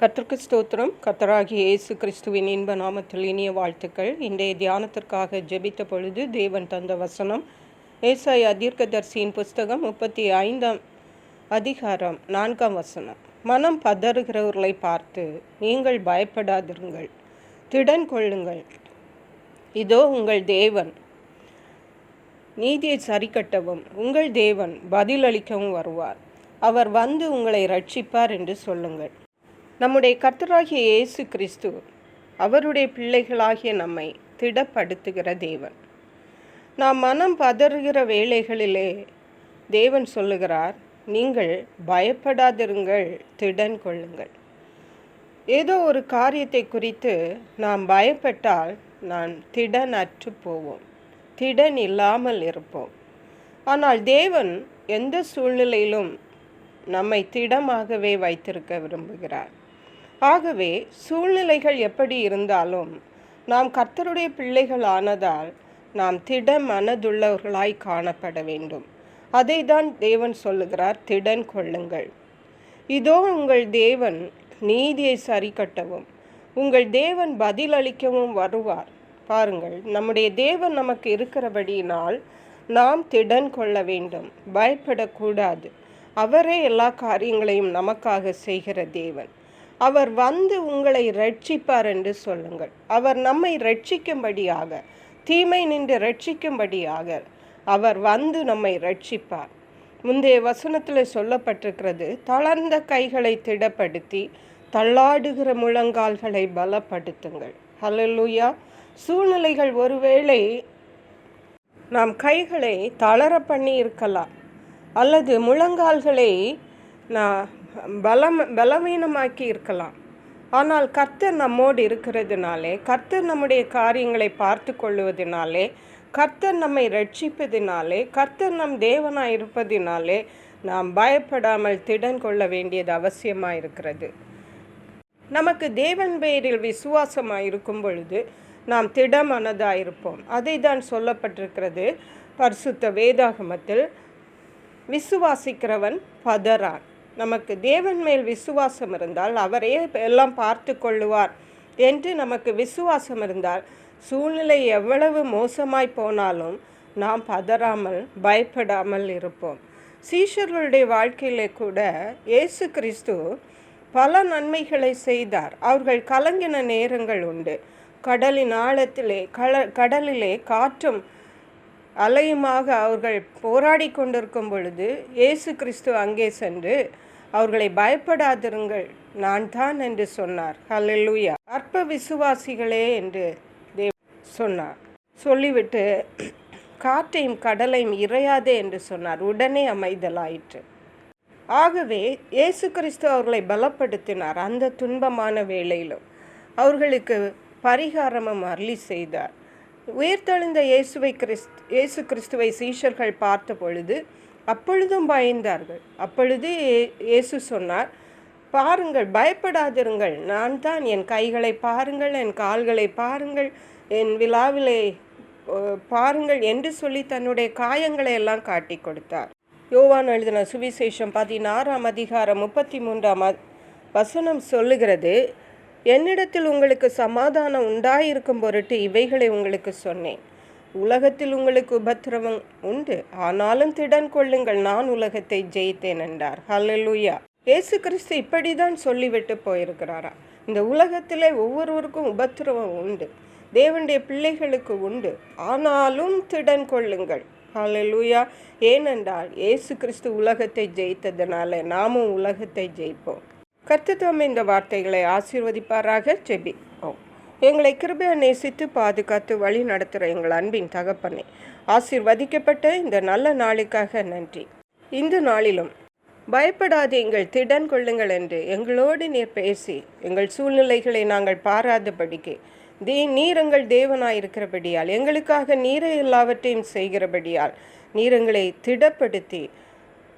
கத்திற்கு ஸ்தோத்திரம். கத்தராகிய இயேசு கிறிஸ்துவின் இன்ப நாமத்தில் இனிய வாழ்த்துக்கள். இன்றைய தியானத்திற்காக ஜெபித்த பொழுது தேவன் தந்த வசனம் ஏசாய தீர்க்கதர்சியின் புஸ்தகம் முப்பத்தி ஐந்தாம் அதிகாரம் நான்காம் வசனம். மனம் பதறுகிறவர்களை பார்த்து நீங்கள் பயப்படாதிருங்கள் திடன் கொள்ளுங்கள். இதோ உங்கள் தேவன். நீதியை சரிக்கட்டவும் உங்கள் தேவன் பதிலளிக்கவும் வருவார். அவர் வந்து உங்களை ரட்சிப்பார் என்று சொல்லுங்கள். நம்முடைய கர்த்தராகிய இயேசு கிறிஸ்து அவருடைய பிள்ளைகளாகிய நம்மை திடப்படுத்துகிற தேவன். நாம் மனம் பதறுகிற வேளைகளிலே தேவன் சொல்லுகிறார் நீங்கள் பயப்படாதிருங்கள் திடன் கொள்ளுங்கள். ஏதோ ஒரு காரியத்தை குறித்து நாம் பயப்பட்டால் நான் திடன் அற்று போவோம் திடன் இல்லாமல் இருப்போம். ஆனால் தேவன் எந்த சூழ்நிலையிலும் நம்மை திடமாகவே வைத்திருக்க விரும்புகிறார். ஆகவே சூழ்நிலைகள் எப்படி இருந்தாலும் நாம் கர்த்தருடைய பிள்ளைகள் ஆனதால் நாம் திட மனதுள்ளவர்களாய் காணப்பட வேண்டும். அதை தான் தேவன் சொல்லுகிறார் திடன் கொள்ளுங்கள். இதோ உங்கள் தேவன் நீதியை சரி கட்டவும் உங்கள் தேவன் பதிலளிக்கவும் வருவார். பாருங்கள் நம்முடைய தேவன் நமக்கு இருக்கிறபடியினால் நாம் திடன் கொள்ள வேண்டும். பயப்படக்கூடாது. அவரே எல்லா காரியங்களையும் நமக்காக செய்கிற தேவன். அவர் வந்து உங்களை ரட்சிப்பார் என்று சொல்லுங்கள். அவர் நம்மை ரட்சிக்கும்படியாக தீமை நின்று ரட்சிக்கும்படியாக அவர் வந்து நம்மை ரட்சிப்பார். முந்தைய வசனத்தில் சொல்லப்பட்டிருக்கிறது தளர்ந்த கைகளை திடப்படுத்தி தள்ளாடுகிற முழங்கால்களை பலப்படுத்துங்கள். ஹலலூயா சூழ்நிலைகள் ஒருவேளை நாம் கைகளை தளர பண்ணி இருக்கலாம் அல்லது முழங்கால்களை நான் பலம் பலவீனமாக்கி இருக்கலாம். ஆனால் கர்த்தர் நம்மோடு இருக்கிறதுனாலே கர்த்தர் நம்முடைய காரியங்களை பார்த்து கொள்ளுவதனாலே கர்த்தர் நம்மை ரட்சிப்பதினாலே கர்த்தர் நம் தேவனாக இருப்பதினாலே நாம் பயப்படாமல் திடன் கொள்ள வேண்டியது அவசியமாக இருக்கிறது. நமக்கு தேவன் பெயரில் விசுவாசமாக இருக்கும் பொழுது நாம் திடமனதாக இருப்போம். அதை தான் சொல்லப்பட்டிருக்கிறது. பரிசுத்த வேதாகமத்தில் விசுவாசிக்கிறவன் பதறான். நமக்கு தேவன் மேல் விசுவாசம் இருந்தால் அவரே எல்லாம் பார்த்து கொள்ளுவார் என்று நமக்கு விசுவாசம் இருந்தால் சூழ்நிலை எவ்வளவு மோசமாய் போனாலும் நாம் பதறாமல் பயப்படாமல் இருப்போம். சீஷர்களுடைய வாழ்க்கையிலே கூட இயேசு கிறிஸ்து பல நன்மைகளை செய்தார். அவர்கள் கலங்கின நேரங்கள் உண்டு. கடலின் ஆழத்திலே கல கடலிலே காற்றும் அலையுமாக அவர்கள் போராடி கொண்டிருக்கும் பொழுது இயேசு கிறிஸ்து அங்கே சென்று அவர்களை பயப்படாதிருங்கள் நான் தான் என்று சொன்னார். ஹலெலுயா அற்ப விசுவாசிகளே என்று தேவ் சொன்னார். சொல்லிவிட்டு காற்றையும் கடலையும் இறையாதே என்று சொன்னார். உடனே அமைதலாயிற்று. ஆகவே இயேசு கிறிஸ்து அவர்களை பலப்படுத்தினார் அந்த துன்பமான வேளையிலும். அவர்களுக்கு பரிகாரமும் அருளி செய்தார். உயிர்த்தெழுந்த இயேசுவை கிறிஸ்த் இயேசு கிறிஸ்துவை சீஷர்கள் பார்த்த பொழுது அப்பொழுதும் பயந்தார்கள். அப்பொழுது இயேசு சொன்னார் பாருங்கள் பயப்படாதிருங்கள். நான் தான் என் கைகளை பாருங்கள் என் கால்களை பாருங்கள் என் விழாவிலே பாருங்கள் என்று சொல்லி தன்னுடைய காயங்களை எல்லாம் காட்டி கொடுத்தார். யோவான் எழுதின சுவிசேஷம் பதினாறாம் அதிகாரம் முப்பத்தி மூன்றாம் வசனம் சொல்லுகிறது என்னிடத்தில் உங்களுக்கு சமாதானம் உண்டாயிருக்கும் பொருட்டு இவைகளை உங்களுக்கு சொன்னேன். உலகத்தில் உங்களுக்கு உபத்திரவம் உண்டு. ஆனாலும் திடன் கொள்ளுங்கள் நான் உலகத்தை ஜெயித்தேன் என்றார். ஹலலுயா இயேசு கிறிஸ்து இப்படிதான் சொல்லிவிட்டு போயிருக்கிறாரா? இந்த உலகத்திலே ஒவ்வொருவருக்கும் உபத்திரவம் உண்டு. தேவனுடைய பிள்ளைகளுக்கு உண்டு. ஆனாலும் திடன் கொள்ளுங்கள். ஹலலுயா ஏனென்றால் இயேசு கிறிஸ்து உலகத்தை ஜெயித்ததுனால நாமும் உலகத்தை ஜெயிப்போம். கர்த்தத்துவம் இந்த வார்த்தைகளை ஆசீர்வதிப்பாராக. ஜெபி. ஓ. எங்களை கிருபையை நேசித்து பாதுகாத்து வழி நடத்துகிற எங்கள் அன்பின் தகப்பனை ஆசீர்வதிக்கப்பட்ட இந்த நல்ல நாளுக்காக நன்றி. இந்த நாளிலும் பயப்படாது எங்கள் திடன் கொள்ளுங்கள் என்று எங்களோடு நீர் பேசி எங்கள் சூழ்நிலைகளை நாங்கள் பாராதபடிக்கு தே நீர் எங்கள் தேவனாயிருக்கிறபடியால் எங்களுக்காக நீரை எல்லாவற்றையும் செய்கிறபடியால் நீரங்களை திடப்படுத்தி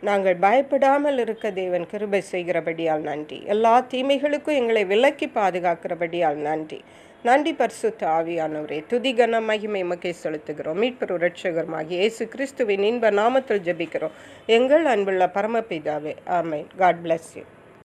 நாங்கள் பயப்படாமல் இருக்க தேவன் கிருபை செய்கிறபடியால் நன்றி. எல்லா தீமைகளுக்கும் எங்களை விலக்கி பாதுகாக்கிறபடியால் நன்றி. நன்றி பரிசுத்த ஆவியானவரே. துதிகன மகிமை மக்கை செலுத்துகிறோம். மீட்பெரு ரட்சகரமாகி இயேசு கிறிஸ்துவின் இன்ப நாமத்தில் ஜபிக்கிறோம். எங்கள் அன்புள்ள பரமபிதாவே ஆமை காட் பிளஸ் யூ